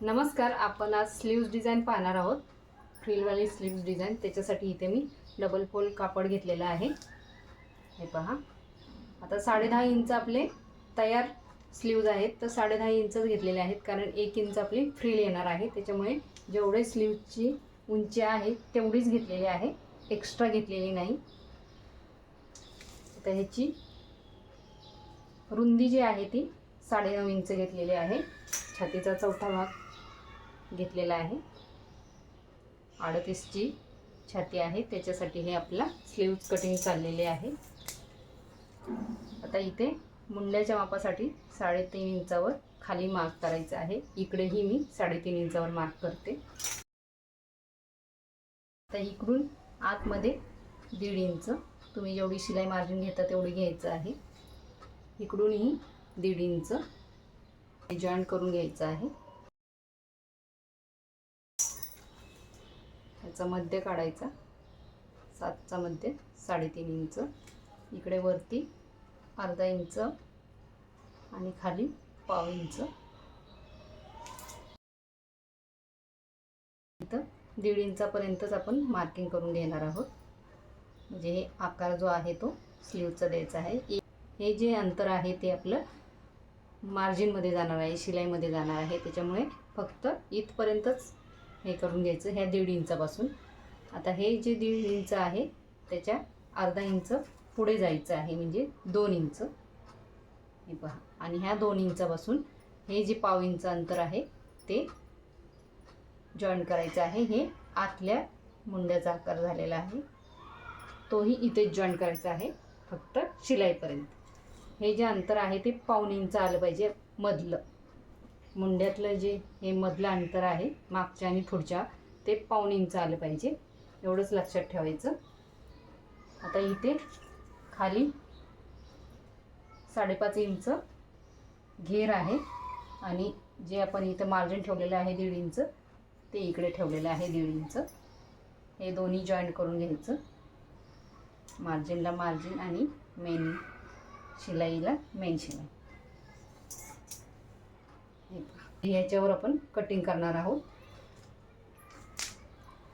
नमस्कार आपण आज स्लीव्ज डिझाईन पाहणार आहोत. फ्रीलवाली स्लीव्ज डिझाईन त्याच्यासाठी इथे मी डबल फोल्ड कापड घेतलेलं आहे. हे पहा. आता साडेदहा इंच आपले तयार स्लीव्ज आहेत. तर साडेदहा इंचच घेतलेले आहेत कारण एक इंच आपली फ्रील येणार आहे. त्याच्यामुळे जेवढे स्लीव्जची उंची आहे तेवढीच घेतलेली आहे. एक्स्ट्रा घेतलेली नाही. आता ह्याची रुंदी जी आहे ती साडेनऊ इंच घेतलेली आहे. छातीचा चौथा भाग. घेतलेला आहे. अडतीसची छाती आहे. त्याच्यासाठी हे आपला स्लीव्ज कटिंग चाललेले आहे. आता इथे मुंड्याच्या मापासाठी साडेतीन इंचावर खाली मार्क करायचं आहे. इकडेही मी साडेतीन इंचावर मार्क करते. आता इकडून आतमध्ये दीड इंच. तुम्ही जेवढी शिलाई मार्जिन घेता तेवढी घ्यायचं आहे. इकडूनही दीड इंच. जॉईंट करून घ्यायचं आहे. सातचा मध्य काढायचा. सातचा मध्य साडेतीन इंच. इकडे वरती अर्धा इंच आणि खाली पाव इंच. दीड इंचापर्यंतच आपण मार्किंग करून घेणार आहोत. म्हणजे हे आकार जो आहे तो स्लीवचा द्यायचा आहे. हे जे अंतर आहे ते आपलं मार्जिनमध्ये जाणार आहे शिलाईमध्ये जाणार आहे. त्याच्यामुळे फक्त इथपर्यंतच हे करून घ्यायचं ह्या दीड इंचापासून. आता हे जे दीड इंच आहे त्याच्या अर्धा इंच पुढे जायचं आहे म्हणजे दोन इंच. हे पहा. आणि ह्या दोन इंचापासून हे जे पाव इंच अंतर आहे ते जॉईन करायचं आहे. हे आतल्या मुंड्याचा आकार झालेला आहे. तोही इथेच जॉईन करायचा आहे फक्त शिलाईपर्यंत. हे जे अंतर आहे ते पाऊन इंच आलं पाहिजे मधलं. मुंड्यातलं जे हे मधलं अंतर आहे मागच्या आणि पुढच्या ते पाऊण इंच आलं पाहिजे. एवढंच लक्षात ठेवायचं. आता इथे खाली साडेपाच इंच घेर आहे आणि जे आपण इथं मार्जिन ठेवलेलं आहे दीड इंच ते इकडे ठेवलेलं आहे दीड इंच. हे दोन्ही जॉईंट करून घ्यायचं. मार्जिनला मार्जिन आणि मेन शिलाईला मेन शिलाई. ह्याच्यावर आपण कटिंग करणार आहोत.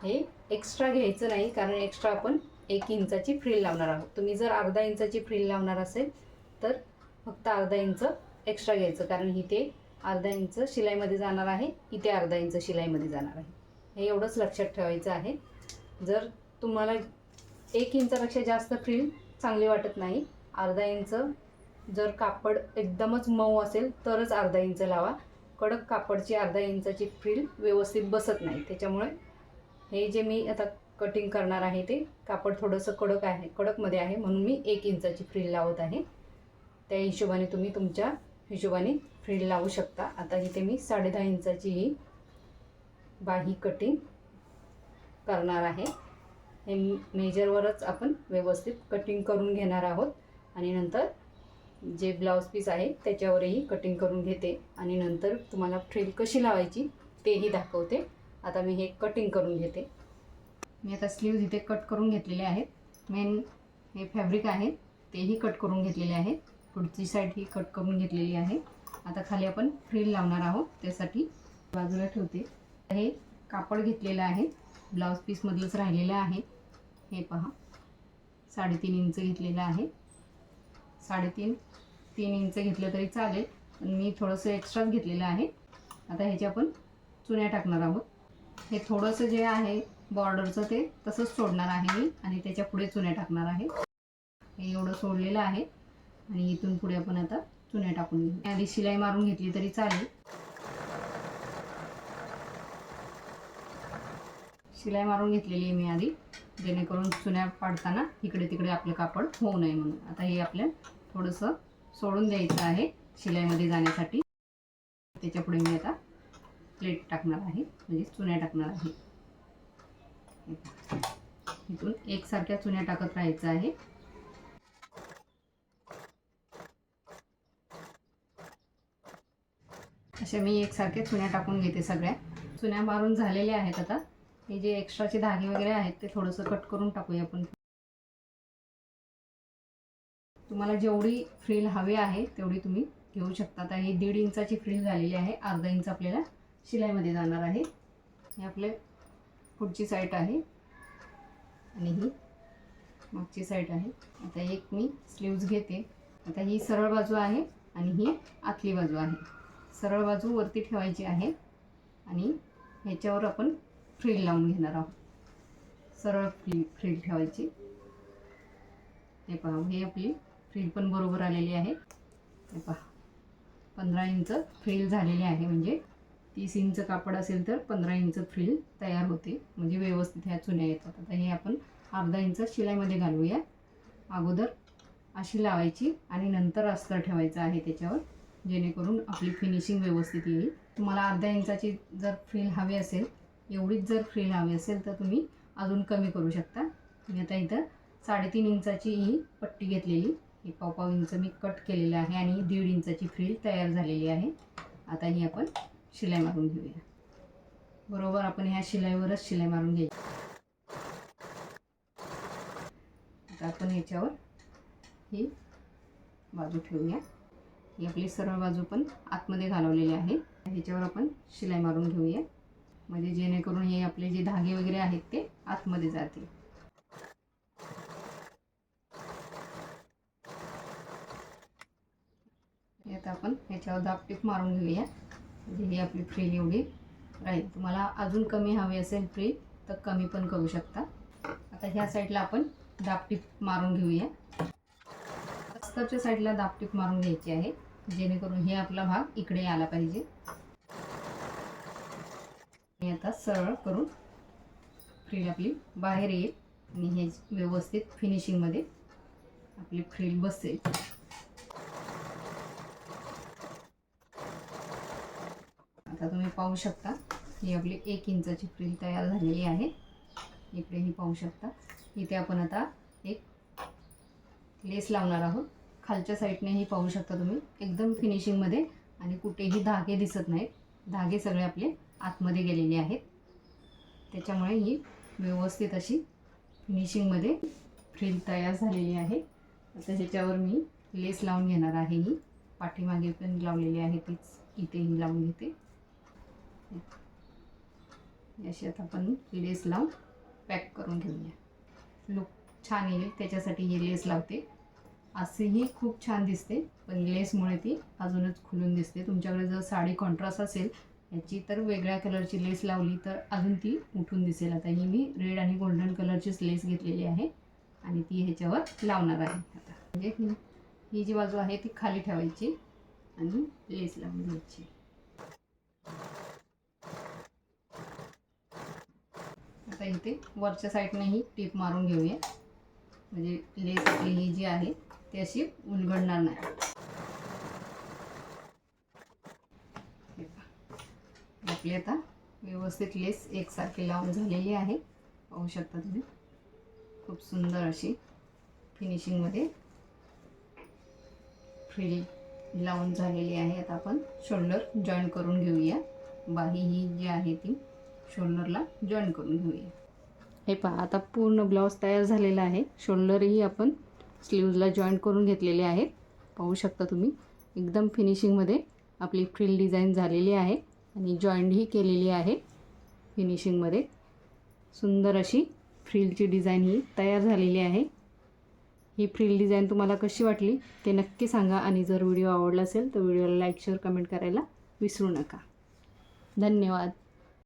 हे एक्स्ट्रा घ्यायचं नाही कारण एक्स्ट्रा आपण एक इंचाची फ्रील लावणार आहोत. तुम्ही जर अर्धा इंचाची फ्रील लावणार असेल तर फक्त अर्धा इंच एक्स्ट्रा घ्यायचं कारण इथे अर्धा इंच शिलाईमध्ये जाणार आहे इथे अर्धा इंच शिलाईमध्ये जाणार आहे. हे एवढंच लक्षात ठेवायचं आहे. जर तुम्हाला एक इंचापेक्षा जास्त फ्रील चांगली वाटत नाही अर्धा इंच जर कापड एकदमच मऊ असेल तरच अर्धा इंच लावा. कडक कापडची अर्धा इंचाची फ्रील व्यवस्थित बसत नाही. त्याच्यामुळे हे जे मी आता कटिंग करणार आहे ते कापड थोडंसं कडक आहे कडकमध्ये आहे म्हणून मी एक इंचाची फ्रील लावत आहे. त्या हिशोबाने तुम्ही तुमच्या हिशोबाने फ्रील लावू शकता. आता इथे मी साडेदहा इंचाची ही बाही कटिंग करणार आहे. हे मेजरवरच आपण व्यवस्थित कटिंग करून घेणार आहोत. आणि नंतर जे ब्लाऊज पीस आहे त्याच्यावरही कटिंग करून घेते आणि नंतर तुम्हाला फ्रिल कशी लावायची तेही दाखवते. आता मी हे कटिंग करून घेते. मी आता स्लीव्ज इथे कट करून घेतलेले आहेत. मेन हे फॅब्रिक आहे तेही कट करून घेतलेले आहे. पुढची साईड ही कट करून घेतलेली आहे. आता खाली आपण फ्रिल लावणार आहोत त्यासाठी बाजूला ठेवते. हे कापड घेतलेलं आहे ब्लाऊज पीसमधलंच राहिलेलं आहे. हे पहा साडेतीन इंच घेतलेलं आहे. साडेतीन तीन इंच घेतलं तरी चालेल. पण मी थोडंसं एक्स्ट्राच घेतलेलं आहे. आता ह्याच्या आपण चुन्या टाकणार आहोत. हे थोडंसं जे आहे बॉर्डरचं ते तसंच सोडणार आहे मी आणि त्याच्या पुढे चुन्या टाकणार आहे. हे एवढं सोडलेलं आहे आणि इथून पुढे आपण आता चुन्या टाकून घेऊ. आधी शिलाई मारून घेतली तरी चालेल. शिलाई मारून घेतलेली आहे मी आधी. जेणेकरून चुन्या पाडताना इकडे तिकडे आपलं कापड होऊ नये म्हणून. आता हे आपल्या थोडंसं सोडून द्यायचं आहे शिलाईमध्ये जाण्यासाठी. त्याच्या पुढे मी आता प्लेट टाकणार आहे म्हणजे चुन्या टाकणार आहे. इथून एकसारख्या चुन्या टाकत राहायचं आहे. अशा मी एकसारख्या चुन्या टाकून घेते सगळ्या. चुन्या मारून झालेल्या आहेत आता. हे जे एक्स्ट्राचे धागे वगैरे आहेत ते थोडंसं कट करून टाकूया आपण. तुम्हाला जेवढी फ्रील हवी आहे तेवढी तुम्ही घेऊ शकता आता ही दीड इंचाची फ्रील झालेली आहे. अर्धा इंच आपल्याला शिलाईमध्ये जाणार आहे. हे आपले पुढची साईट आहे. आणि ही मागची साईट आहे. आता एक मी स्लीव्ज घेते. आता ही सरळ बाजू आहे आणि ही आतली बाजू आहे. सरळ बाजू वरती ठेवायची आहे. आणि ह्याच्यावर आपण फ्रील लावून घेणार आहोत. सरळ फ्री फ्रील ठेवायची. हे पाहू हे आपली फ्रील पण बरोबर आलेली आहे. हे पहा. पंधरा इंच फ्रील झालेली आहे म्हणजे तीस इंच कापड असेल तर पंधरा इंच फ्रील तयार होते. म्हणजे व्यवस्थित ह्या चुन्या येतात. आता हे आपण अर्धा इंच शिलाईमध्ये घालूया. अगोदर अशी लावायची आणि नंतर अस्तर ठेवायचं आहे त्याच्यावर जेणेकरून आपली फिनिशिंग व्यवस्थित येईल. तुम्हाला अर्ध्या इंचाची जर फ्रील हवी असेल एवढीच जर फ्रील हवी असेल तर तुम्ही अजून कमी करू शकता. मी आता इथं साडेतीन इंचाची ही पट्टी घेतलेली. हे पावपाव इंच मी कट केलेलं आहे आणि दीड इंचाची फ्रील तयार झालेली आहे. आता ही आपण शिलाई मारून घेऊया. बरोबर आपण ह्या शिलाईवरच शिलाई मारून घ्यायची. आता आपण ह्याच्यावर ही बाजू ठेवूया. ही आपली सरळ बाजू पण आतमध्ये घालवलेली आहे. ह्याच्यावर आपण शिलाई मारून घेऊया. म्हणजे जेणेकरून हे आपले जे धागे वगैरे आहेत ते आतमध्ये जातील. आता आपण ह्याच्यावर दापटीप मारून घेऊया. म्हणजे ही आपली फ्रील एवढी राहील तुम्हाला अजून कमी हवी असेल फ्री तर कमी पण करू शकता. आता ह्या साईडला आपण दापटीप मारून घेऊया. अस्तरच्या साईडला दापटीप मारून घ्यायची आहे. जेणेकरून हे आपला भाग इकडे आला पाहिजे. आणि आता सरळ करून फ्रील आपली बाहेर येईल आणि हे व्यवस्थित फिनिशिंगमध्ये आपली फ्रील बसेल आता तुम्ही पाहू शकता. ही आपली एक इंचाची फ्रिल तयार झालेली आहे. इकडेही पाहू शकता. इथे आपण आता एक लेस लावणार आहोत. खालच्या साईडनेही पाहू शकता तुम्ही. एकदम फिनिशिंगमध्ये आणि कुठेही धागे दिसत नाहीत. धागे सगळे आपले आतमध्ये गेलेले आहेत. त्याच्यामुळे ही व्यवस्थित अशी फिनिशिंगमध्ये फ्रिल तयार झालेली आहे. आता ह्याच्यावर मी लेस लावून घेणार आहे ही. पाठीमागे पण लावलेली आहे तीच. इथेही लावून घेते. अशी आता आपण लेस लावून पॅक करून घेऊया. लुक छान येईल त्याच्यासाठी ही लेस लावते. असेही खूप छान दिसते पण लेसमुळे ती अजूनच खुलून दिसते. तुमच्याकडे जर साडी कॉन्ट्रास्ट असेल याची तर वेगळ्या कलरची लेस लावली तर अजून ती उठून दिसेल. आता ही मी रेड आणि गोल्डन कलरचीच लेस घेतलेली आहे आणि ती ह्याच्यावर लावणार आहे. आता म्हणजे ही जी बाजू आहे ती खाली ठेवायची आणि लेस लावून घ्यायची. आता इथे वरच्या साईडनेही टीप मारून घेऊया. म्हणजे लेस आपली ही जी आहे ती अशी उलगडणार नाही. आपली आता व्यवस्थित लेस एकसारखी लावून झालेली आहे. पाहू शकता तुम्ही. खूप सुंदर अशी फिनिशिंगमध्ये फ्री लावून झालेली आहे. आता आपण शोल्डर जॉईन करून घेऊया. बाही ही जी आहे ती. शोल्डरला जॉईन करून घेऊया. हे पहा आता पूर्ण ब्लाऊज तयार झालेला आहे. शोल्डरही आपण स्लीव्जला जॉईन करून घेतलेले आहेत. पाहू शकता तुम्ही एकदम फिनिशिंगमध्ये आपली फ्रिल डिझाईन झालेली आहे आणि जॉईंटही केलेली आहे फिनिशिंगमध्ये सुंदर अशी फ्रिलची डिझाईन ही तयार झालेली आहे. ही फ्रिल डिझाईन तुम्हाला कशी वाटली ते नक्की सांगा आणि जर व्हिडिओ आवडला असेल तर व्हिडिओला लाईक शेअर कमेंट करायला विसरू नका. धन्यवाद.